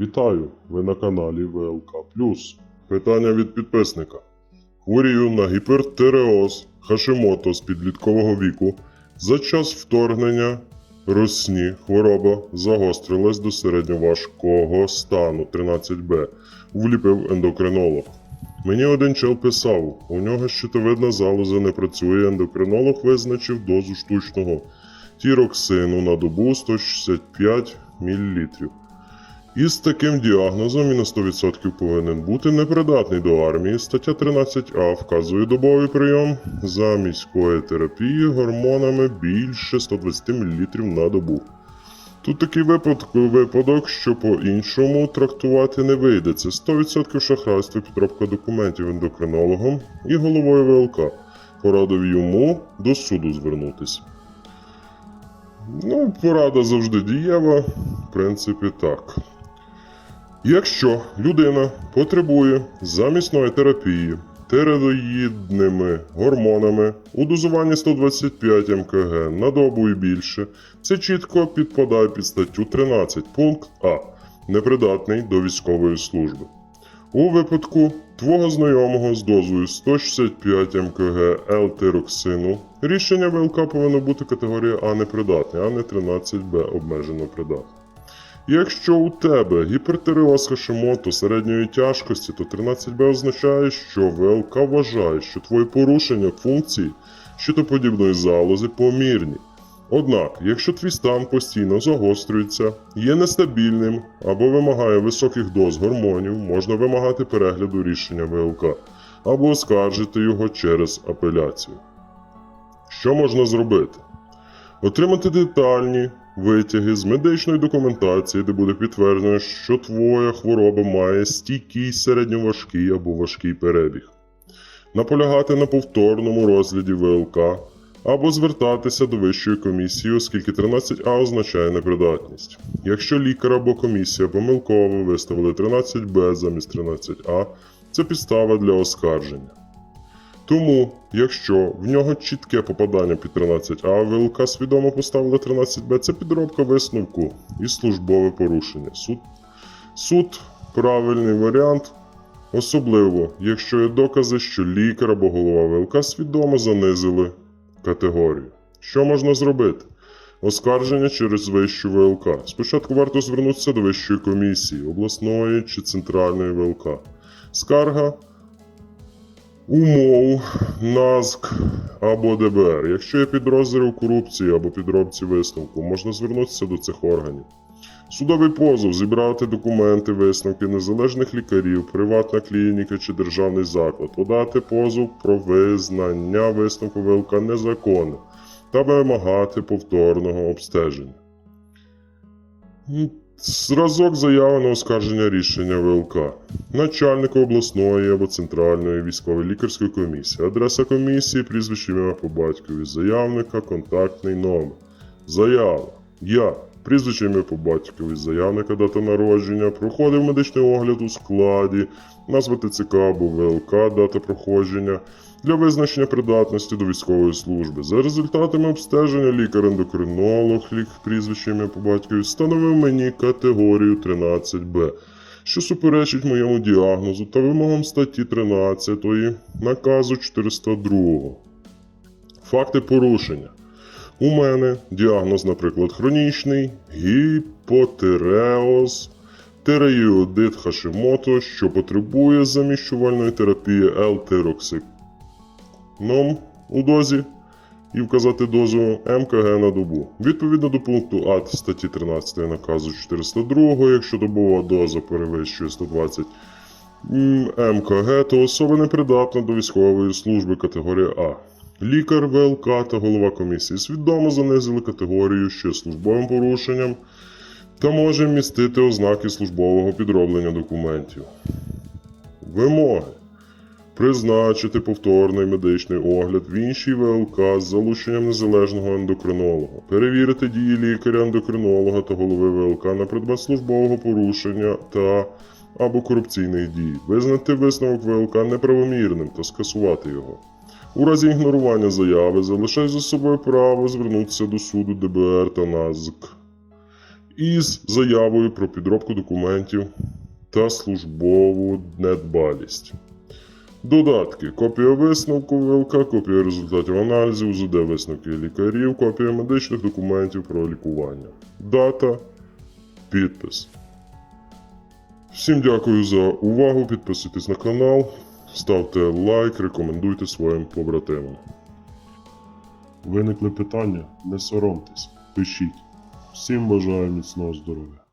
Вітаю! Ви на каналі ВЛК Питання від підписника. Хворію на гіпертиреоз Хашимото з підліткового віку. За час вторгнення росні хвороба загострилась до середньоважкого стану 13Б, вліпив ендокринолог. Мені один чел писав, у нього щитовидна залоза не працює, ендокринолог визначив дозу штучного тіроксину на добу 165 мл. Із таким діагнозом і на 100% повинен бути непридатний до армії. Стаття 13а вказує добовий прийом за міської терапії гормонами більше 120 мл на добу. Тут такий випадок, випадок, що по-іншому трактувати не вийде. Це 100% шахрайство, підробка документів ендокринологом і головою ВЛК. Порадив йому до суду звернутися. Ну, порада завжди дієва, в принципі, так. Якщо людина потребує замісної терапії тередоїдними гормонами у дозуванні 125 мкг на добу і більше, це чітко підпадає під статтю 13 пункт А непридатний до військової служби. У випадку твого знайомого з дозою 165 мкг L-тироксину рішення ВЛК повинно бути категорія А непридатний, а не 13Б обмежено придатний. Якщо у тебе гіпертиреоз Хашимото середньої тяжкості, то 13Б означає, що ВЛК вважає, що твої порушення функції щитоподібної залози помірні. Однак, якщо твій стан постійно загострюється, є нестабільним або вимагає високих доз гормонів, можна вимагати перегляду рішення ВЛК або оскаржити його через апеляцію. Що можна зробити? Отримати детальні витяги з медичної документації, де буде підтверджено, що твоя хвороба має стійкий середньоважкий або важкий перебіг. Наполягати на повторному розгляді ВЛК або звертатися до вищої комісії, оскільки 13А означає непридатність. Якщо лікар або комісія помилково виставили 13Б замість 13А, це підстава для оскарження. Тому, якщо в нього чітке попадання під 13А, ВЛК свідомо поставили 13Б, це підробка висновку і службове порушення. Суд, суд правильний варіант, особливо, якщо є докази, що лікар або голова ВЛК свідомо занизили категорію. Що можна зробити? Оскарження через вищу ВЛК. Спочатку варто звернутися до вищої комісії, обласної чи центральної ВЛК. Скарга умов НАЗК або ДБР. Якщо є підозри у корупції або підробці висновку, можна звернутися до цих органів. Судовий позов зібрати документи, висновки незалежних лікарів, приватна клініка чи державний заклад, подати позов про визнання висновку ВЛК незаконним та вимагати повторного обстеження. Зразок заяви на оскарження рішення ВЛК. Начальнику обласної або центральної військової лікарської комісії. Адреса комісії, прізвище ім'я по батькові, заявника, контактний номер. Заява. Я. Прізвище ім'я по батькові, заявника, дата народження, проходив медичний огляд у складі, назва ТЦК або ВЛК, дата проходження для визначення придатності до військової служби. За результатами обстеження лікар-ендокринолог, лік прізвище ім'я по батькові, встановив мені категорію 13Б, що суперечить моєму діагнозу та вимогам статті 13 наказу 402. Факти порушення. У мене діагноз, наприклад, хронічний гіпотиреоз, тиреїодит Хашимото, що потребує заміщувальної терапії L-тироксик ном у дозі і вказати дозу МКГ на добу. Відповідно до пункту А статті 13 наказу 402, якщо добова доза перевищує 120 МКГ, то особа непридатна до військової служби категорії А. Лікар ВЛК та голова комісії свідомо занизили категорію ще службовим порушенням та може містити ознаки службового підроблення документів. Вимоги призначити повторний медичний огляд в іншій ВЛК з залученням незалежного ендокринолога, перевірити дії лікаря-ендокринолога та голови ВЛК на предмет службового порушення та або корупційних дій, визнати висновок ВЛК неправомірним та скасувати його. У разі ігнорування заяви залишай за собою право звернутися до суду ДБР та НАЗК із заявою про підробку документів та службову недбалість. Додатки: копія висновку ВЛК, копія результатів аналізів, УЗД висновки лікарів, копія медичних документів про лікування. Дата, підпис. Всім дякую за увагу. Підписуйтесь на канал, ставте лайк, рекомендуйте своїм побратимам. Виникли питання? Не соромтесь, пишіть. Всім бажаю міцного здоров'я.